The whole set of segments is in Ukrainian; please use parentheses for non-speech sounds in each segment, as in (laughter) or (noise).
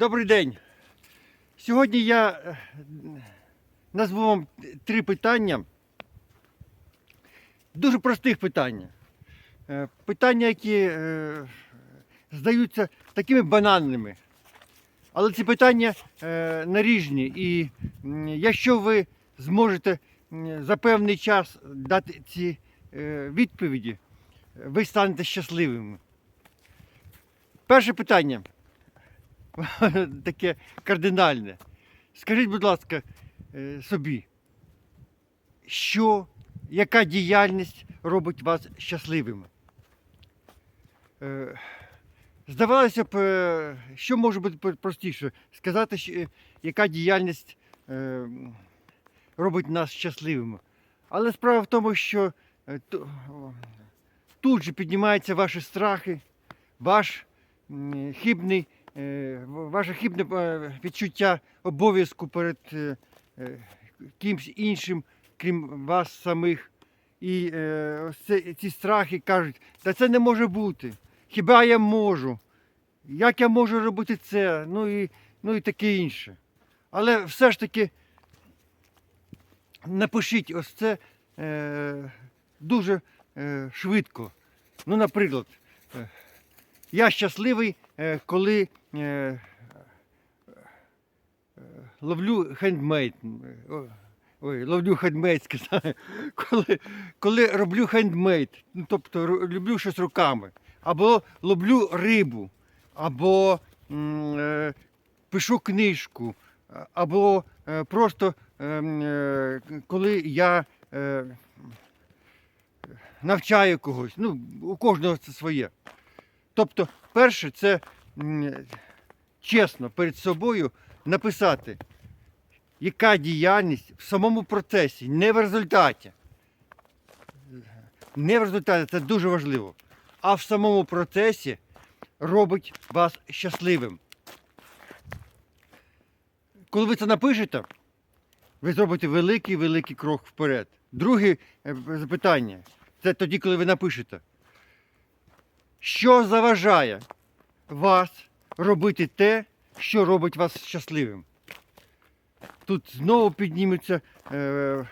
Добрий день. Сьогодні я е, назву вам три питання. Дуже простих питання. Е, Питання, які е, здаються такими банальними. Але ці питання наріжні. І якщо ви зможете за певний час дати ці відповіді, ви станете щасливими. Перше питання (laughs) таке кардинальне. Скажіть, будь ласка, е, собі, що, яка діяльність робить вас щасливими? Е, Здавалося б, е, що може бути простіше? Сказати, яка діяльність робить нас щасливими. Але справа в тому, що тут же піднімаються ваші страхи, ваш хибний, ваше хибне е, відчуття обов'язку перед е, е, кимсь іншим, крім вас самих. І ці страхи кажуть, та це не може бути. Хіба я можу? Як я можу робити це? Ну і, ну і таке інше. Але все ж таки напишіть ось це е, дуже е, швидко. Ну, наприклад, я щасливий, коли ловлю хендмейд. Ой, ловлю хендмейд, (laughs) сказав. Коли, коли роблю хендмейд, ну, тобто люблю щось руками, або ловлю рибу, або е, пишу книжку, або е, просто е, е, коли я е, навчаю когось. Ну, у кожного це своє. Тобто, перше, це м, чесно перед собою написати, яка діяльність в самому процесі, не в результаті. Не в результаті, це дуже важливо. А в самому процесі робить вас щасливим. Коли ви це напишете, ви зробите великий великий крок вперед. Друге е, запитання це тоді, коли ви напишете. Що заважає вас робити те, що робить вас щасливим? Тут знову підніметься е,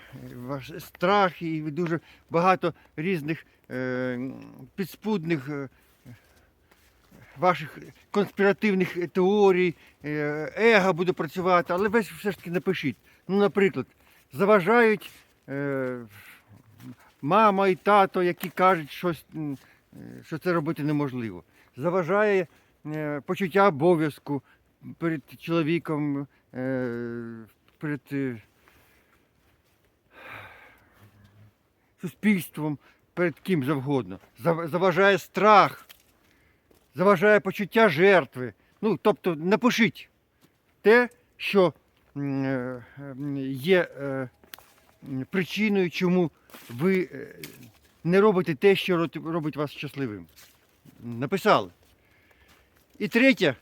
страх і дуже багато різних е, підспудних е, ваших конспіративних теорій, е, его буде працювати, але ви все ж таки напишіть. Ну, наприклад, заважають е, мама і тато, які кажуть, щось, е, що це робити неможливо. Заважає е, почуття обов'язку перед чоловіком, е, перед е, суспільством, перед ким завгодно. Заважає страх, заважає почуття жертви. Ну, тобто напишіть те, що е, є причиною, чому ви не робите те, що робить вас щасливим. Написали. І третє,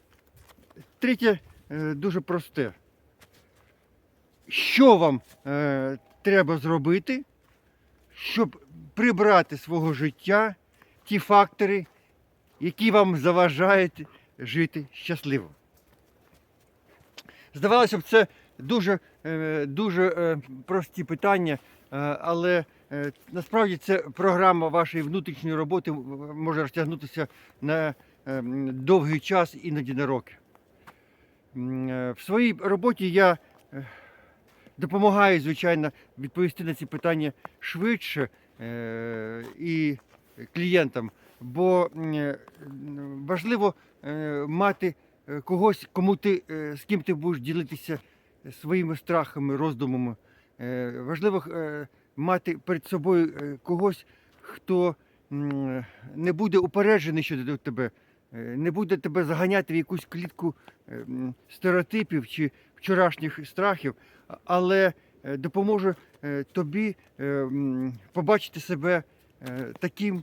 третє е, дуже просте. Що вам е, треба зробити, щоб прибрати свого життя ті фактори, які вам заважають жити щасливо? Здавалося б, це дуже, е, дуже прості питання, але насправді це програма вашої внутрішньої роботи може розтягнутися на е, довгий час, іноді на роки. Е, В своїй роботі я е, допомагаю, звичайно, відповісти на ці питання швидше е, і клієнтам, бо важливо мати когось, кому ти, з ким ти будеш ділитися своїми страхами, роздумами. Важливо мати перед собою когось, хто не буде упереджений щодо тебе, не буде тебе заганяти в якусь клітку е, стереотипів чи вчорашніх страхів, але е, допоможе е, тобі е, побачити себе е, таким,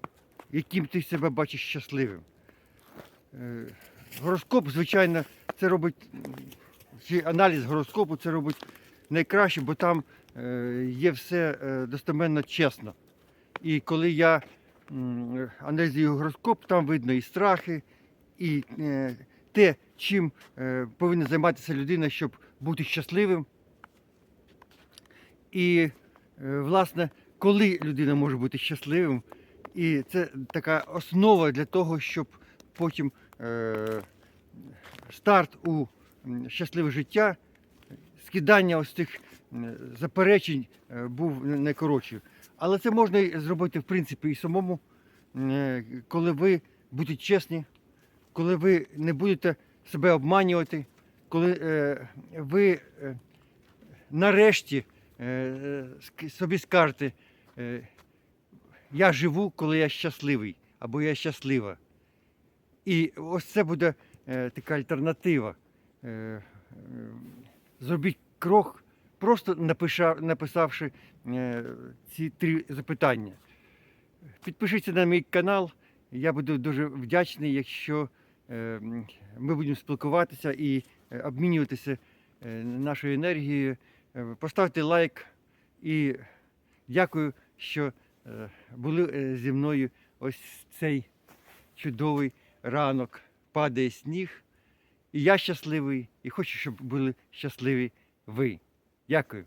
яким ти себе бачиш щасливим. Е, Гороскоп, звичайно, це робить, чи аналіз гороскопу це робить найкраще, бо там е, є все е, достеменно чесно. І коли я аналізую гороскоп, там видно і страхи, і е, те, чим е, повинна займатися людина, щоб бути щасливим. І, е, власне, коли людина може бути щасливим, і це така основа для того, щоб потім старт у щасливе життя, скидання ось цих заперечень був найкоротший. Але це можна зробити, в принципі, і самому, коли ви будете чесні, коли ви не будете себе обманювати, коли е, ви е, нарешті е, е, собі скажете, е, я живу, коли я щасливий, або я щаслива. І ось це буде е, така альтернатива. Е, е, зробіть крок, просто напиша, написавши е, ці три запитання. Підпишіться на мій канал. Я буду дуже вдячний, якщо ми будемо спілкуватися і е, обмінюватися е, нашою енергією. Е, Поставте лайк і дякую, що були зі мною ось цей чудовий ранок. Падає сніг. І я щасливий, і хочу, щоб були щасливі ви. Дякую.